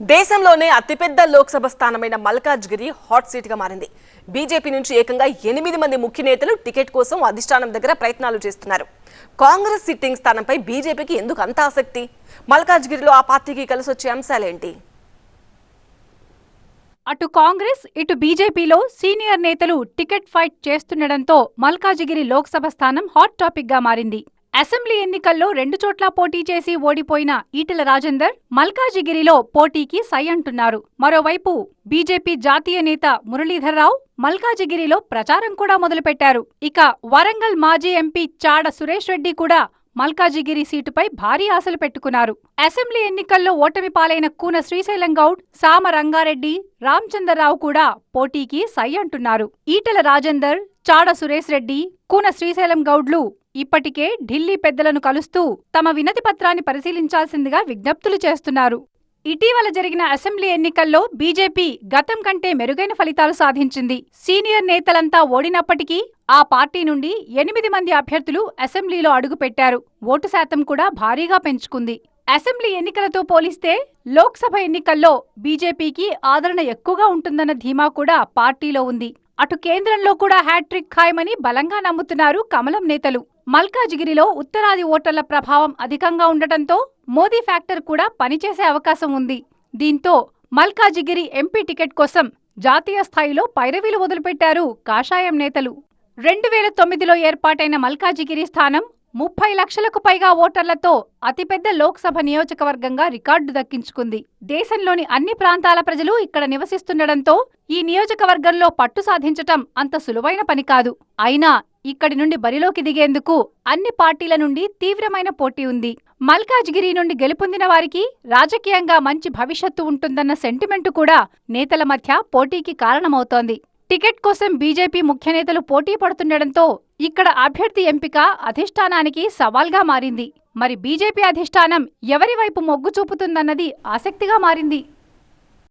దేశంలోనే అతిపెద్ద లోక్సభ స్థానమైన మల్కాజ్గిరి హాట్ సీట్గా మారింది. బీజేపీ నుంచి ఏకంగా ఎనిమిది మంది ముఖ్య నేతలు టికెట్ కోసం అధిష్టానం దగ్గర ప్రయత్నాలు చేస్తున్నారు. కాంగ్రెస్ సిట్టింగ్ స్థానంపై బీజేపీకి ఎందుకు అంత ఆసక్తి? మల్కాజ్గిరిలో ఆ పార్టీకి కలిసి వచ్చే అంశాలేంటి? అటు కాంగ్రెస్ ఇటు బీజేపీలో సీనియర్ నేతలు టికెట్ ఫైట్ చేస్తుండటంతో మల్కాజిగిరి లోక్సభ స్థానం హాట్ టాపిక్గా మారింది. అసెంబ్లీ ఎన్నికల్లో రెండు చోట్ల పోటీ చేసి ఓడిపోయిన ఈటెల రాజేందర్ మల్కాజిగిరిలో పోటీకి సై అంటున్నారు. మరోవైపు బీజేపీ జాతీయ నేత మురళీధర్రావు మల్కాజిగిరిలో ప్రచారం కూడా మొదలుపెట్టారు. ఇక వరంగల్ మాజీ ఎంపీ చాడ సురేష్ రెడ్డి కూడా మల్కాజిగిరి సీటుపై భారీ ఆశలు పెట్టుకున్నారు. అసెంబ్లీ ఎన్నికల్లో ఓటమి పాలైన కూన శ్రీశైలం గౌడ్ సామ రంగారెడ్డి రామచంద్రరావు కూడా పోటీకి సై అంటున్నారు. ఈటెల రాజేందర్ చాడ సురేష్ రెడ్డి కూన శ్రీశైలం గౌడ్లు ఇప్పటికే ఢిల్లీ పెద్దలను కలుస్తూ తమ వినతి పత్రాన్ని పరిశీలించాల్సిందిగా విజ్ఞప్తులు చేస్తున్నారు. ఇటీవల జరిగిన అసెంబ్లీ ఎన్నికల్లో బీజేపీ గతం కంటే మెరుగైన ఫలితాలు సాధించింది. సీనియర్ నేతలంతా ఓడినప్పటికీ ఆ పార్టీ నుండి ఎనిమిది మంది అభ్యర్థులు అసెంబ్లీలో అడుగుపెట్టారు ఓటు శాతం కూడా భారీగా పెంచుకుంది. అసెంబ్లీ ఎన్నికలతో పోలిస్తే లోక్సభ ఎన్నికల్లో బీజేపీకి ఆదరణ ఎక్కువగా ఉంటుందన్న ధీమా కూడా పార్టీలో ఉంది. అటు కేంద్రంలో కూడా హ్యాట్రిక్ ఖాయమని బలంగా నమ్ముతున్నారు కమలం నేతలు. మల్కాజిగిరిలో ఉత్తరాది ఓటర్ల ప్రభావం అధికంగా ఉండటంతో మోదీ ఫ్యాక్టర్ కూడా పనిచేసే అవకాశం ఉంది. దీంతో మల్కాజిగిరి ఎంపీ టికెట్ కోసం జాతీయ స్థాయిలో పైరవీలు వదిలిపెట్టారు కాషాయం నేతలు. రెండు వేల తొమ్మిదిలో ఏర్పాటైన మల్కాజిగిరి స్థానం ముప్పై లక్షలకు పైగా ఓటర్లతో అతిపెద్ద లోక్సభ నియోజకవర్గంగా రికార్డు దక్కించుకుంది. దేశంలోని అన్ని ప్రాంతాల ప్రజలు ఇక్కడ నివసిస్తుండటంతో ఈ నియోజకవర్గంలో పట్టు సాధించటం అంత సులువైన పని కాదు. అయినా ఇక్కడి నుండి బరిలోకి దిగేందుకు అన్ని పార్టీల నుండి తీవ్రమైన పోటీ ఉంది. మల్కాజ్గిరి నుండి గెలుపొందిన వారికి రాజకీయంగా మంచి భవిష్యత్తు ఉంటుందన్న సెంటిమెంటు కూడా నేతల మధ్య పోటీకి కారణమవుతోంది. టికెట్ కోసం బీజేపీ ముఖ్య నేతలు పోటీ పడుతుండటంతో ఇక్కడ అభ్యర్థి ఎంపిక అధిష్టానానికి సవాల్గా మారింది. మరి బీజేపీ అధిష్టానం ఎవరి వైపు మొగ్గు చూపుతుందన్నది ఆసక్తిగా మారింది.